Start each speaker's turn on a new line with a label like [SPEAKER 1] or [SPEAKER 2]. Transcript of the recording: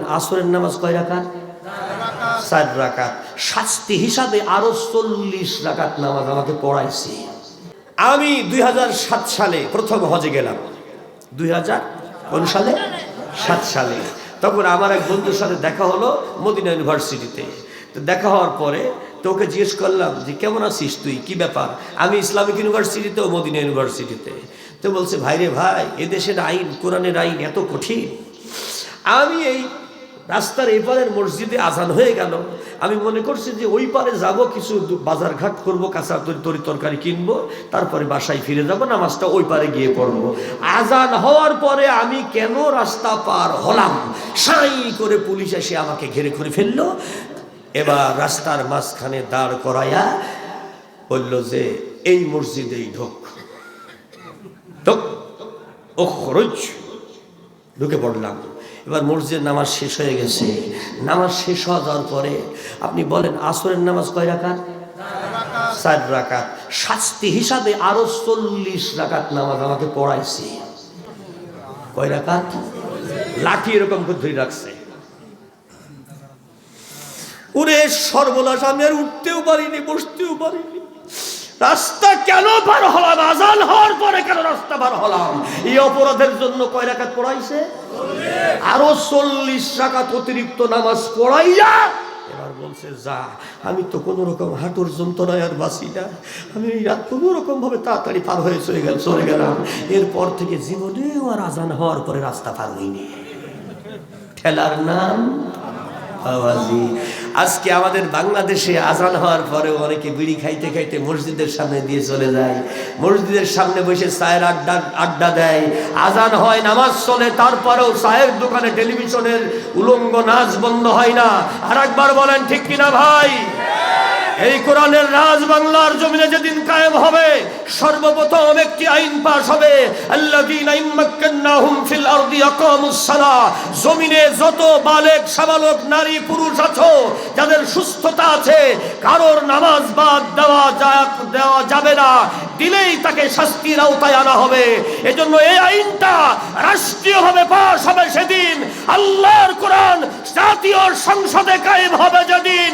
[SPEAKER 1] বলেন, আসরের নামাজ কয় রাকাত? চার রাকাত। শাস্তি হিসাবে আরও চল্লিশ রাকাত নামাজ আমাকে পড়াইছে। আমি দুই হাজার সাত সালে প্রথম হজে গেলাম। দুই কোন সালে? সাত সালে। তখন আমার এক বন্ধুর সাথে দেখা হলো মদিনা ইউনিভার্সিটিতে। তো দেখা হওয়ার পরে তো ওকে জিজ্ঞেস করলাম যে, কেমন আছিস তুই? কি ব্যাপার? আমি ইসলামিক ইউনিভার্সিটিতে ও মদিনা ইউনিভার্সিটিতে। তো বলছে, ভাইরে ভাই এদেশের আইন, কোরআনের আইন এত কঠিন। আমি এই রাস্তার এপারের মসজিদে আজান হয়ে গেল আমি মনে করছি যে ওই পারে যাব কিছু দু- বাজারঘাট করব কাঁচা তরি তরকারি কিনবো তারপরে বাসায় ফিরে যাব নামাজটা ওই পারে গিয়ে পড়ব আজান হওয়ার পরে আমি কেন রাস্তা পার হলাম সাই করে পুলিশ এসে আমাকে ঘেরে করে ফেলল এবার রাস্তার মাঝখানে দাঁড় করাইয়া বলল যে এই মসজিদেই ঢোক ঢোক ও খরচ ঢুকে পড়লাম এবার মসজিদের নামাজ শেষ হয়ে গেছে। নামাজ শেষ হওয়া যাওয়ার পরে আপনি বলেন, আসরের নামাজ কয় রাকাত? চার রাকাত। শাস্তি হিসাবে আরও চল্লিশ রাকাত নামাজ আমাকে পড়াইছে। কয় রাকাত? লাঠি এরকম করে ধরে রাখছে। উরে সর্বনাশ, আমি আর উঠতেও পারিনি, বসতেও পারিনি। রাস্তা কেন পার হলাম? আজান হওয়ার পরে কেন রাস্তা পার হলাম? এই অপরাধের জন্য কয় রাকাত পড়াইছে? আরও চল্লিশ রাকাত অতিরিক্ত নামাজ পড়াইয়া এবার বলছে, যা, আমি তো কোনো রকম হাঁটুর যন্ত্রণায় আর না। আমি রাত কোনো রকম ভাবে তাড়াতাড়ি পার হয়ে চলে গেল চলে গেলাম। এরপর থেকে জীবনেও আর আজান হওয়ার পরে রাস্তা পার হইনি। ঠেলার নাম আওয়াজি। আজকে আমাদের বাংলাদেশে আজান হওয়ার পরেও অনেকে বিড়ি খাইতে খাইতে মসজিদের সামনে দিয়ে চলে যায়। মসজিদের সামনে বসে চায়ের আড্ডা আড্ডা দেয়। আজান হয়, নামাজ চলে, তারপরেও চায়ের দোকানে টেলিভিশনের উলঙ্গ নাচ বন্ধ হয় না। আর একবার বলেন, ঠিক কিনা ভাই? এই কোরআনের রাজ বাংলার জমিনে যেদিন কায়েম হবে, সর্বপ্রথম একটি আইন পাশ হবে। ফিল আরদি জমিনে যত বালেক, সাবালক, নারী, পুরুষ আছো, যাদের সুস্থতা আছে, কারোর নামাজ বাদ দেওয়া দেওয়া যাবে না। দিলেই তাকে শাস্তির আওতায় আনা হবে। এজন্য এই আইনটা রাষ্ট্রীয়ভাবে পাশ হবে সেদিন। আল্লাহর কোরআন জাতীয় সংসদে কায়েম হবে যেদিন।